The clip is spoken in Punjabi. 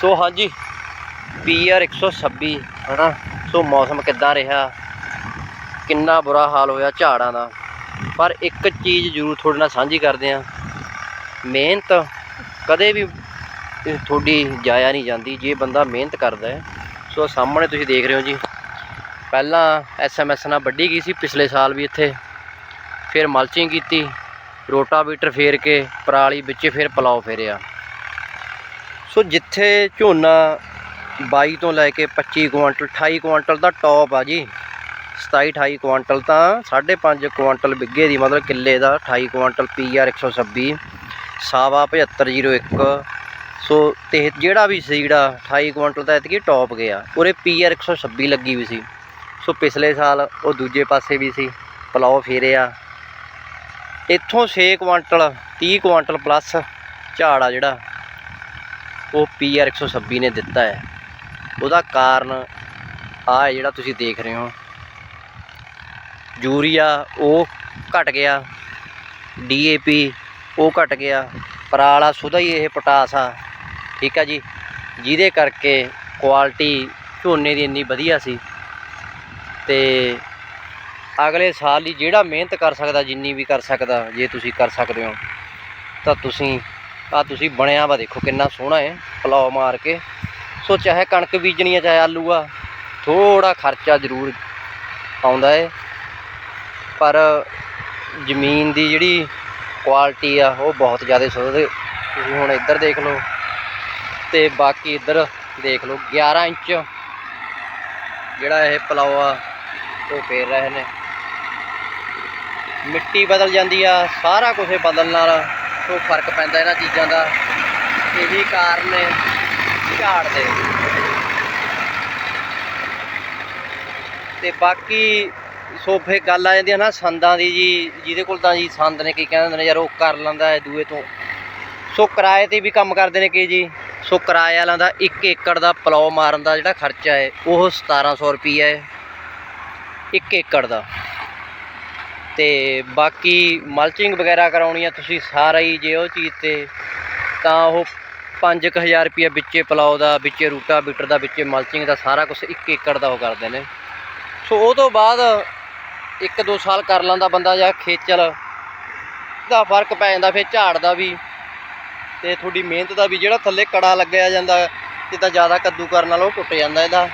ਸੋ ਹਾਂਜੀ ਪੀਆਰ 126 ਹਨਾ? ਸੋ ਮੌਸਮ ਕਿੱਦਾਂ ਰਿਹਾ? ਕਿੰਨਾ ਬੁਰਾ ਹਾਲ ਹੋਇਆ ਝਾੜਾਂ ਦਾ? ਪਰ ਇੱਕ ਚੀਜ਼ ਜ਼ਰੂਰ ਤੁਹਾਡੇ ਨਾਲ ਸਾਂਝੀ ਕਰਦੇ ਆ ਮਿਹਨਤ ਕਦੇ ਵੀ ਤੁਹਾਡੀ ਜਾਇਆ ਨਹੀਂ ਜਾਂਦੀ, ਜੇ ਬੰਦਾ ਮਿਹਨਤ ਕਰਦਾ ਹੈ। ਸੋ ਸਾਹਮਣੇ ਤੁਸੀਂ ਦੇਖ ਰਹੇ ਹੋ ਜੀ। ਪਹਿਲਾਂ ਐਸਐਮਐਸ ਨਾਲ ਵੱਢੀ ਗਈ ਸੀ ਪਿਛਲੇ ਸਾਲ ਵੀ ਇੱਥੇ। ਫਿਰ ਮਲਚਿੰਗ ਕੀਤੀ, ਰੋਟਾਵੀਟਰ ਫੇਰ ਕੇ, ਪਰਾਲੀ ਵਿੱਚ ਫਿਰ ਪਲਾਓ ਫੇਰਿਆ। ਸੋ ਜਿੱਥੇ ਝੋਨਾ 22 ਤੋਂ ਲੈ ਕੇ 25 ਕੁਆਂਟਲ 28 ਕੁਆਂਟਲ ਦਾ ਟੌਪ ਆ ਜੀ 27 28 ਕੁਆਂਟਲ ਤਾਂ 5.5 ਕੁਆਂਟਲ ਵਿੱਗੇ ਦੀ, ਮਤਲਬ ਕਿੱਲੇ ਦਾ 28 ਕੁਆਂਟਲ ਪੀਆਰ 126 ਸਾਵਾ 7501 ਸੋ ਤੇ ਜਿਹੜਾ ਵੀ ਸੀੜਾ 28 ਕੁਆਂਟਲ ਦਾ ਇਤਕੀ ਟੌਪ ਗਿਆ ਉਰੇ ਪੀਆਰ 126 ਲੱਗੀ ਵੀ ਸੀ। ਸੋ ਪਿਛਲੇ ਸਾਲ ਉਹ ਦੂਜੇ ਪਾਸੇ ਵੀ ਸੀ, ਪਲਾਓ ਫੇਰਿਆ ਇੱਥੋਂ 6 ਕੁਆਂਟਲ 30 ਕੁਆਂਟਲ ਪਲੱਸ ਝਾੜ ਆ ਜਿਹੜਾ। ਉਹ ਪੀਆਰ 126 ਨੇ ਦਿੱਤਾ ਹੈ। ਉਹਦਾ ਕਾਰਨ ਆ ਹੈ ਜਿਹੜਾ ਤੁਸੀਂ ਦੇਖ ਰਹੇ ਹੋ। ਯੂਰੀਆ ਉਹ ਘਟ ਗਿਆ ਡੀਏਪੀ ਉਹ ਘਟ ਗਿਆ, ਪਰਾਲਾ ਸੁਦਾ ਹੀ ਇਹ ਪੋਟਾਸ ਆ, ਠੀਕ ਆ ਜੀ। ਜਿਹਦੇ ਕਰਕੇ ਕੁਆਲਿਟੀ ਝੋਨੇ ਦੀ ਇੰਨੀ ਵਧੀਆ ਸੀ। ਤੇ ਅਗਲੇ ਸਾਲ ਹੀ ਜਿਹੜਾ ਮਿਹਨਤ ਕਰ ਸਕਦਾ, ਜਿੰਨੀ ਵੀ ਕਰ ਸਕਦਾ, ਜੇ ਤੁਸੀਂ ਕਰ ਸਕਦੇ ਹੋ, ਤਾਂ ਤੁਸੀਂ ਆ ਤੁਸੀਂ ਬਣਿਆ ਵਾ ਦੇਖੋ ਕਿੰਨਾ ਸੋਹਣਾ ਹੈ ਪਲਾਉ ਮਾਰ ਕੇ। ਸੋ ਚਾਹੇ ਕਣਕ ਬੀਜਣੀ ਹੈ, ਚਾਹੇ ਆਲੂ ਆ ਥੋੜਾ ਖਰਚਾ ਜ਼ਰੂਰ ਆਉਂਦਾ ਹੈ। ਪਰ ਜ਼ਮੀਨ ਦੀ ਜਿਹੜੀ ਕੁਆਲਿਟੀ ਆ, ਉਹ ਬਹੁਤ ਜ਼ਿਆਦਾ ਸੁਧ ਤੁਸੀਂ ਹੁਣ ਇੱਧਰ ਦੇਖ ਲਓ ਤੇ ਬਾਕੀ ਇੱਧਰ ਦੇਖ ਲਓ 11 ਇੰਚ ਜਿਹੜਾ ਇਹ ਪਲਾਉ ਆ, ਉਹ ਫੇਰ ਰਹੇ ਨੇ। ਮਿੱਟੀ ਬਦਲ ਜਾਂਦੀ ਆ, ਸਾਰਾ ਕੁਝ ਬਦਲਣ ਨਾਲ ਸੋ ਫ਼ਰਕ ਪੈਂਦਾ ਇਹਨਾਂ ਚੀਜ਼ਾਂ ਦਾ? ਇਹੀ ਕਾਰਨ ਨੇ ਝਾੜ ਦੇ। ਤੇ ਬਾਕੀ ਸੋ ਫੇ ਗੱਲ ਆ ਜਾਂਦੀ ਹੈ ਨਾ ਸੰਦਾਂ ਦੀ ਜੀ, ਜਿਹਦੇ ਕੋਲ ਤਾਂ ਜੀ ਸੰਦ ਨੇ ਕੀ ਕਹਿੰਦੇ ਨੇ, ਯਾਰ ਉਹ ਕਰ ਲੈਂਦਾ ਹੈ ਦੂਏ ਤੋਂ। ਸੋ ਕਿਰਾਏ ਤੇ ਵੀ ਕੰਮ ਕਰਦੇ ਨੇ ਕੀ ਜੀ? ਸੋ ਕਿਰਾਏ ਵਾਲਿਆਂ ਦਾ 1 ਏਕੜ ਦਾ ਪਲਾਉ ਮਾਰਨ ਦਾ ਜਿਹੜਾ ਖਰਚਾ ਹੈ, ਉਹ 1700 ਰੁਪਈਆ ਹੈ। 1 ਏਕੜ ਦਾ। ਤੇ ਬਾਕੀ ਮਲਚਿੰਗ ਵਗੈਰਾ ਕਰਾਉਣੀ ਆ, ਤੁਸੀਂ ਸਾਰਾ ਹੀ ਜੇ ਉਹ ਚੀਜ਼ ਤੇ, ਤਾਂ ਉਹ 5000 ਰੁਪਏ ਵਿੱਚੇ ਪਲਾਉ ਦਾ, ਵਿੱਚੇ ਰੂਟਾ ਬੀਟਰ ਦਾ, ਵਿੱਚੇ ਮਲਚਿੰਗ ਦਾ, ਸਾਰਾ ਕੁਝ 1 ਏਕੜ ਦਾ ਉਹ ਕਰਦੇ ਨੇ। ਸੋ ਉਹ ਤੋਂ ਬਾਅਦ ਇੱਕ ਦੋ ਸਾਲ ਕਰ ਲੈਂਦਾ ਬੰਦਾ ਜਾਂ ਖੇਚਲ ਦਾ ਫ਼ਰਕ ਪੈ ਜਾਂਦਾ, ਫਿਰ ਝਾੜ ਦਾ ਵੀ ਤੇ ਤੁਹਾਡੀ ਮਿਹਨਤ ਦਾ ਵੀ, ਜਿਹੜਾ ਥੱਲੇ ਕੜਾ ਲੱਗਿਆ ਜਾਂਦਾ, ਜਿੱਦਾਂ ਜ਼ਿਆਦਾ ਕੱਦੂ ਕਰਨ ਨਾਲ ਉਹ ਟੁੱਟ ਜਾਂਦਾ ਇਹਦਾ।